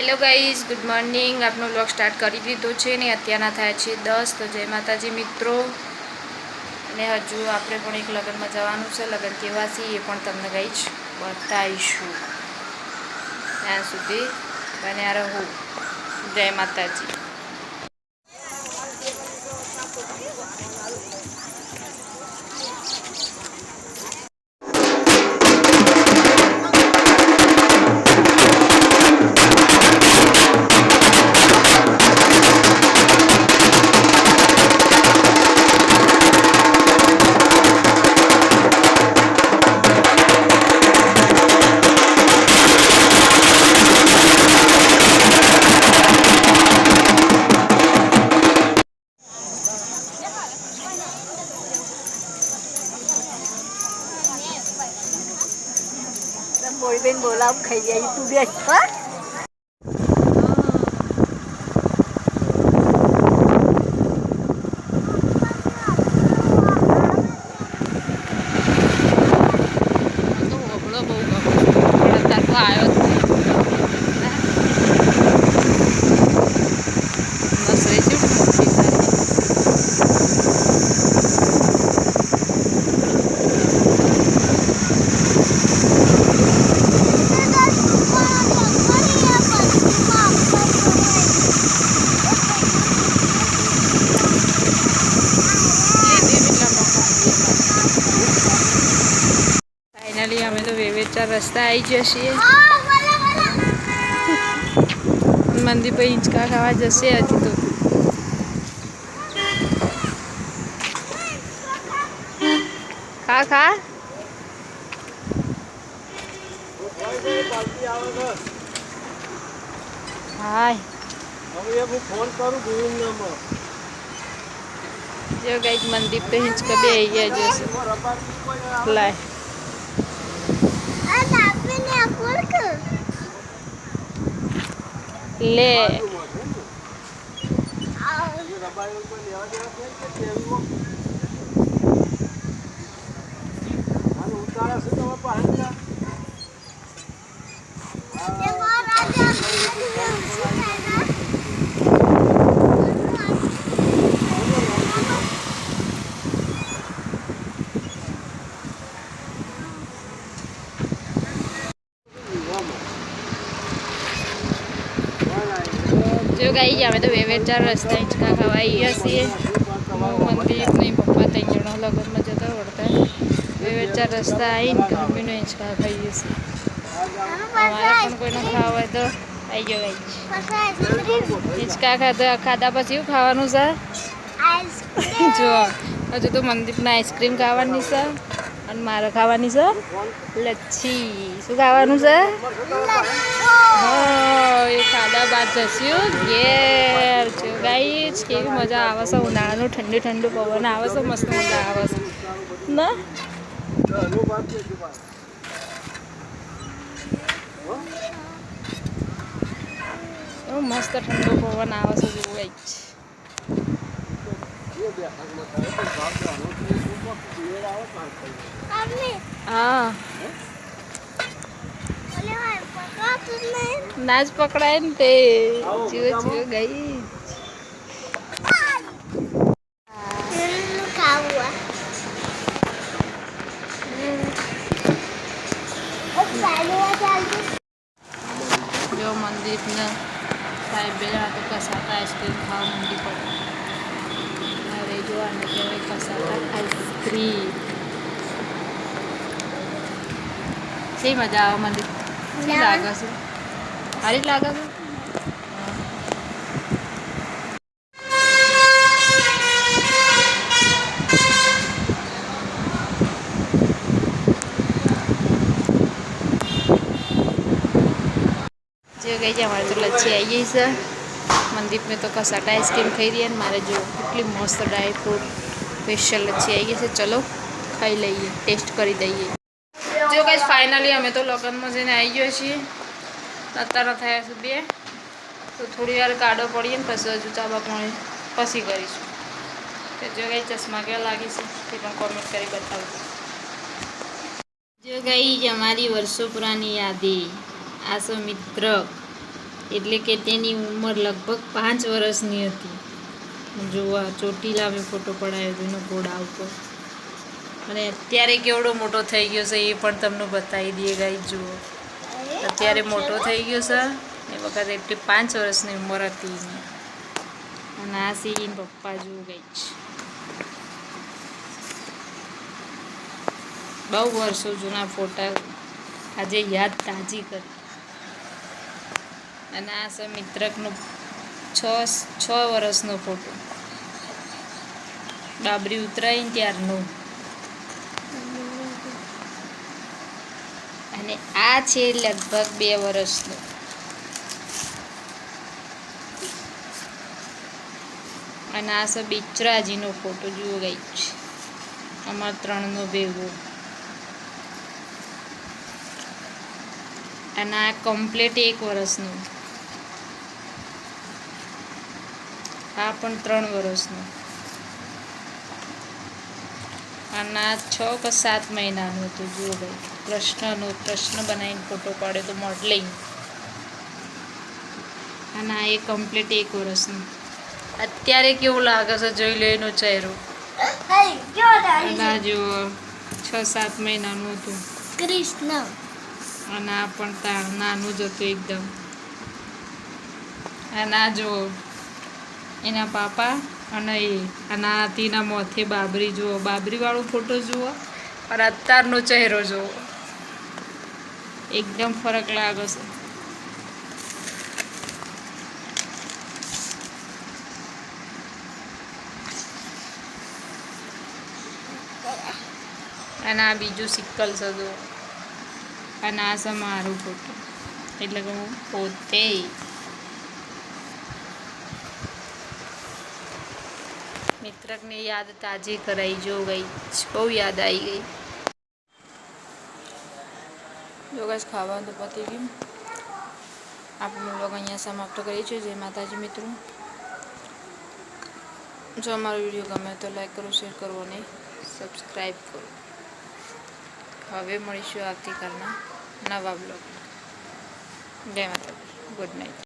Hello guys good morning આપનો blog start કરી દીધો છે ને અત્યારના થયા છે દસ. તો જય માતાજી મિત્રો. અને હજુ આપણે પણ એક લગ્નમાં જવાનું છે. લગ્ન કેવા છે એ પણ તમને ગઈ જ બતાવીશું. ત્યાં સુધી બન્યા રહો. જય માતાજી. બોલબેન બોલાવ ખાઈ જાય તું બેસ હા તો ઓગળો બહુ ગમે પણ અત્યારે તો આવ્યો જ નહીં મસ્ત રહી છે મોટી સારી ફાઇનલી અમે તો વેવેચાર રસ્તા આવી ગયા છીએ. મંદિર પર હિંચકા ખાવા જશે હજી તો. ખા ખા. હાય. જો ગઈ મંદિર पे હિંચકા બે આવી ગયા જશે લાય. લે. જો ગયા. અમે તો વેવેચાર રસ્તા હિંચકા ખાવા આવ્યા છીએ. મંદિર નહીં પપ્પા ત્રણ જણો લગ્નમાં જતા વળતા. વેવેચાર રસ્તા આવીને ગરમીનો હિંચકા ખાઈએ છીએ. અમારે પણ કોઈનો ખાવા હોય તો આવી ગાઈ હિંચકા ખાધા ખાધા પછી ખાવાનું છે જો હજુ તો મંદિરના આઈસ્ક્રીમ ખાવાની છે અને મારે ખાવાની છે લચ્છી. શું ખાવાનું છે? એ ખાધા બાદ જશું ઘેર જો ગાઈસ, કેવી મજા આવે છે ઉનાળાનું. ઠંડુ ઠંડુ પવન આવે છે, મસ્ત મજા આવે છે. ના? મસ્ત ઠંડુ પવન આવે છે, જેવું ગાઈસ હા. ના જ પકડાય ને તે. જીવો જીવો ગઈ. જો મંદિર ને સાહેબ બે જણા તો કસાતા આઈસ્ક્રીમ ખાવા મંદિર પર જોવાનું કહેવાય કસાતા આઈસ્ક્રીમ શી મજા આવે મને શું લાગે છે સારી લાગે છે જો ગઈ છે અમારે તો લચ્છી આવી ગઈ છે મનદીપ મેં તો કસાટા આઈસ્ક્રીમ ખાઈ રહ્યા ને મારે જો કેટલી મસ્ત ડ્રાય ફ્રૂટ સ્પેશિયલ લચ્છી આવી ગઈ છે. ચલો, ખાઈ લઈએ, ટેસ્ટ કરી દઈએ. જો કંઈ ફાઇનલી અમે તો લગ્નમાં જઈને આવી ગયા છીએ. અત્યારે થયા છે તો થોડી વાર કાઢો પડીએ ને પછી હજુ ચાબા પણ પછી કરીશું. તો જો ગઈ ચશ્મા કેવા લાગે છે તે પણ કોમેન્ટ કરી બતાવજો. જો ગઈ અમારી વર્ષો પુરાની યાદી. આસો મિત્ર. એટલે કે તેની ઉંમર લગભગ પાંચ વર્ષની હતી. જોવા ચોટીલા મેં ફોટો પડાવ્યો હતો એનો ઘોડા ઉપર. અને અત્યારે કેવડો મોટો થઈ ગયો છે એ પણ તમને બતાવી દઈએ ગાઈ જુઓ. અત્યારે મોટો થઈ ગયો છે. એ વખતે એટલી પાંચ વર્ષની ઉંમર હતી અને આ સીન પપ્પા, જુઓ ગઈ છે બહુ વર્ષો જૂના ફોટા. આજે યાદ તાજી કરી. અને આ છે મિત્રકનું છ છ વર્ષનો ફોટો બાબરી ઉતરાય ને ત્યારનો. અને આ છે લગભગ બે વર્ષનો. અને આ છે બિચરાજીનો ફોટો જુઓ ગઈ છે અમાર ત્રણનો ભેગો. અને આ કમ્પ્લીટ એક વર્ષનું. આ પણ ત્રણ વર્ષનું આના છ કે સાત મહિનાનું હતું જુઓ ભાઈ. કૃષ્ણનો કૃષ્ણ બનાવીને ફોટો પાડ્યો તો મોડલિંગ અને આ એ કમ્પ્લીટ એક વર્ષનું અત્યારે કેવું લાગે છે જોઈ લો એનો ચહેરો. ના આ છ સાત મહિનાનું હતું. કૃષ્ણ. અને આ પણ નાનું જ હતું એકદમ. અને આ જો એના પાપા અને એ અને તેના મોથે બાબરી જુઓ. બાબરી વાળો ફોટો જુઓ. અને અત્યારનો ચહેરો જુઓ. એકદમ ફરક લાગે છે. અને આ બીજું સિક્કલ છે જુઓ. અને આ છે મારું ફોટો. એટલે કે હું પોતે મિત્રકને યાદ તાજી કરાઈ જો ગઈ બહુ યાદ આવી ગઈ જો ગાઈસ ખાવાનું તો પતી ગયું આપણે લોક અહીંયા સમાપ્ત કરીએ છીએ જય માતાજી મિત્રો જો અમારો વીડિયો ગમે તો લાઈક કરો શેર કરો અને સબસ્ક્રાઈબ કરો હવે મળીશું આવતીકાલના નવા બ્લોગ જય માતાજી, ગુડ નાઇટ.